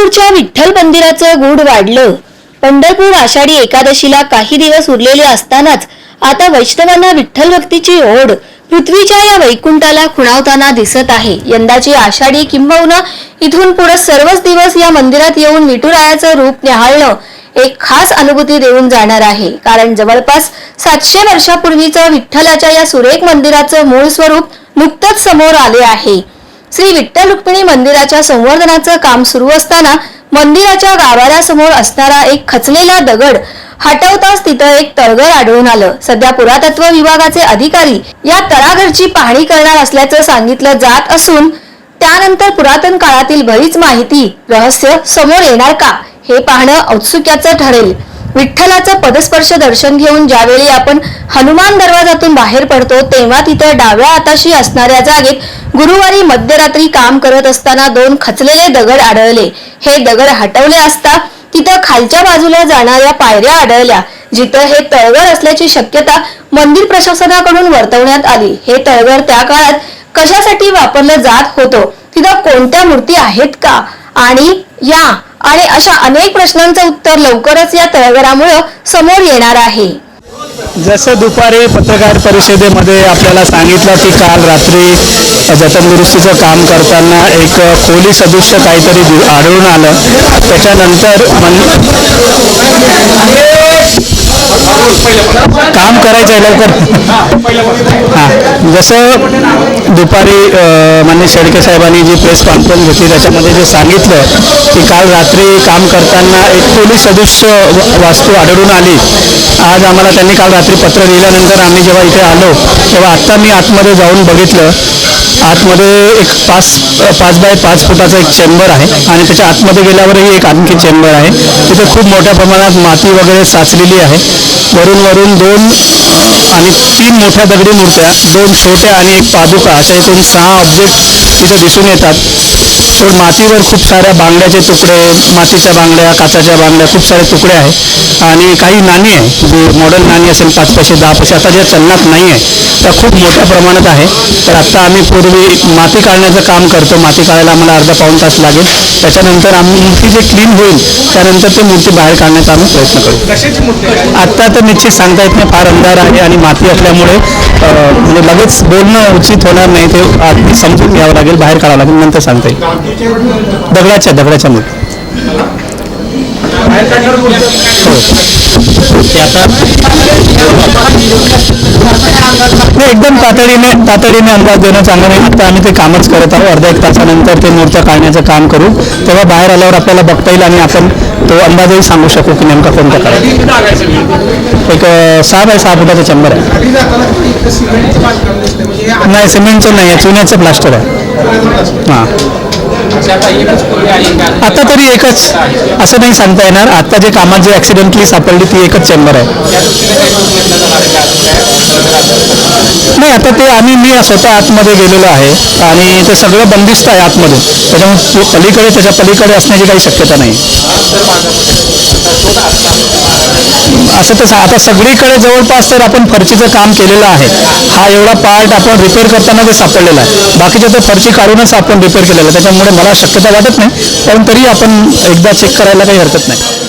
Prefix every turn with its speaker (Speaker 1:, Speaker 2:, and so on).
Speaker 1: पंढरपूरच्या विठ्ठल मंदिराचं गूढ वाढलं. पंढरपूर आषाढी एकादशीला काही दिवस उरलेले असतानाच आता वैष्णवांना विठ्ठल भक्तीची ओढ पृथ्वीच्या या वैकुंठाला खुणावताना दिसत आहे. यंदाची आषाढी किंबहुना इथून पुढे सर्वच दिवस या मंदिरात येऊन विठुरायाचं रूप निहाळणं एक खास अनुभूती देऊन जाणार आहे. कारण जवळपास सातशे वर्षापूर्वीचं विठ्ठलाच्या या सुरेख मंदिराचं मूळ स्वरूप नुकतंच समोर आले आहे. श्री विठ्ठल रुक्मिणी मंदिराच्या संवर्धनाचं काम सुरू असताना मंदिराच्या गाभाऱ्यासमोर असणारा एक खचलेला दगड हटवताच तिथं एक तळघर आढळून आलं. सध्या पुरातत्व विभागाचे अधिकारी या तळाघरची पाहणी करणार असल्याचं सांगितलं जात असून त्यानंतर पुरातन काळातील बरीच माहिती रहस्य समोर येणार का हे पाहणं औत्सुक्याचं ठरेल. विठ्ठलाचं पदस्पर्श दर्शन घेऊन ज्यावेळी आपण हनुमान दरवाजातून बाहेर पडतो तेव्हा तिथं डाव्या हाताशी असणाऱ्या जागेत गुरुवारी मध्यरात्री काम करत असताना दोन खचलेले दगड आढळले. हे दगड हटवले असता तिथं खालच्या बाजूला जाणाऱ्या पायऱ्या आढळल्या जिथं हे तळघर असल्याची शक्यता मंदिर प्रशासनाकडून वर्तवण्यात आली. हे तळघर त्या काळात कशासाठी वापरलं जात होतं? तिथं कोणत्या मूर्ती आहेत का? आणि या आणि अशा अनेक प्रश्नांचं उत्तर लवकरच या तळघरामुळं समोर येणार आहे.
Speaker 2: जसं दुपारी पत्रकार परिषदेमध्ये आपल्याला सांगितलं की काल रात्री जतन दुरुस्तीचं काम करताना एक खोली सदृश्य काहीतरी आढळून आलं. त्याच्यानंतर मन काम करायचं आहे लवकर. हां जसं दुपारी अ, माननीय साहेबांनी जी प्रेस कॉन्फरन्स घेतली त्याच्यामध्ये जे सांगितलं की काल रात्री काम करताना एक पोलीस सदृश्य वास्तू आढळून आली. आज आम्हाला त्यांनी काल रात्री पत्र लिहिल्यानंतर आम्ही जेव्हा इथे आलो तेव्हा आत्ता मी आतमध्ये जाऊन बघितलं. आतमध्ये एक पाच पाच बाय पाच फुटाचा एक चेंबर आहे आणि त्याच्या आतमध्ये गेल्यावरही एक आणखी चेंबर आहे. तिथे खूप मोठ्या प्रमाणात माती वगैरे साचलेली आहे. वरून वरून दोन आणि तीन मोठ्या दगडी मूर्त्या दोन छोट्या आणि एक पादुका अशा एकूण सहा ऑब्जेक्ट तिथे दिसून येतात. तर मातीवर खूप साऱ्या बांगड्याचे तुकडे मातीच्या बांगड्या काचाच्या बांगड्या खूप सारे तुकडे आहे आणि काही नाणी आहे जी मॉडर्न नाणी असेल पाच पैसे दहा पैसे आता ज्या चलनात नाही आहे त्या खूप मोठ्या प्रमाणात आहे. तर आत्ता आम्ही पूर्वी माती काढण्याचं काम करतो. माती काढायला आम्हाला अर्धा पाऊण तास लागेल. त्याच्यानंतर आम्ही मूर्ती जे क्लीन होईल त्यानंतर ते मूर्ती बाहेर काढण्याचा आम्ही प्रयत्न करू. आत्ता तर निश्चित सांगता येत नाही फार अंधार आहे आणि माती असल्यामुळे म्हणजे लगेच बोलणं उचित होणार नाही ते आधी समजून घ्यावं लागेल बाहेर काढावं लागेल नंतर सांगता येईल. दगडाच्या दगडाच्या मूर्ती. नाही एकदम तातडीने तातडीने अंदाज देणं चांगलं नाही. आता आम्ही ते कामच करत आहोत. अर्ध्या एक तासानंतर ते मूर्त्या काढण्याचं काम करू. तेव्हा बाहेर आल्यावर आपल्याला बघता येईल आणि आपण तो अंदाजही सांगू शकू की नेमका कोणता काढायचा एक सहा बाय सहा फुटाचा चंबर आहे. नाही सिमेंटचं नाही आहे. चुन्याचं प्लास्टर आहे. हां. आता तरी एकच असं नाही सांगता येणार. आता जे कामात जे ॲक्सिडेंटली सापडली ती एकच चेंबर आहे. नाही आता ते आम्ही मी स्वतः आतमध्ये गेलेलो आहे आणि ते सगळं बंदिस्त आहे आतमध्ये त्याच्यामुळे पलीकडे त्याच्या पलीकडे असण्याची काही शक्यता नाही. असं तर आता सगळीकडे जवळपास तर आपण फरचीचं काम केलेलं आहे. हा एवढा पार्ट आपण रिपेअर करताना ते सापडलेला आहे. बाकीच्या तर फरशी काढूनच आपण रिपेअर केलेलं आहे. त्याच्यामुळे मला शक्यता वाटत नाही पण तरी आपण एकदा चेक करायला काही हरकत नाही.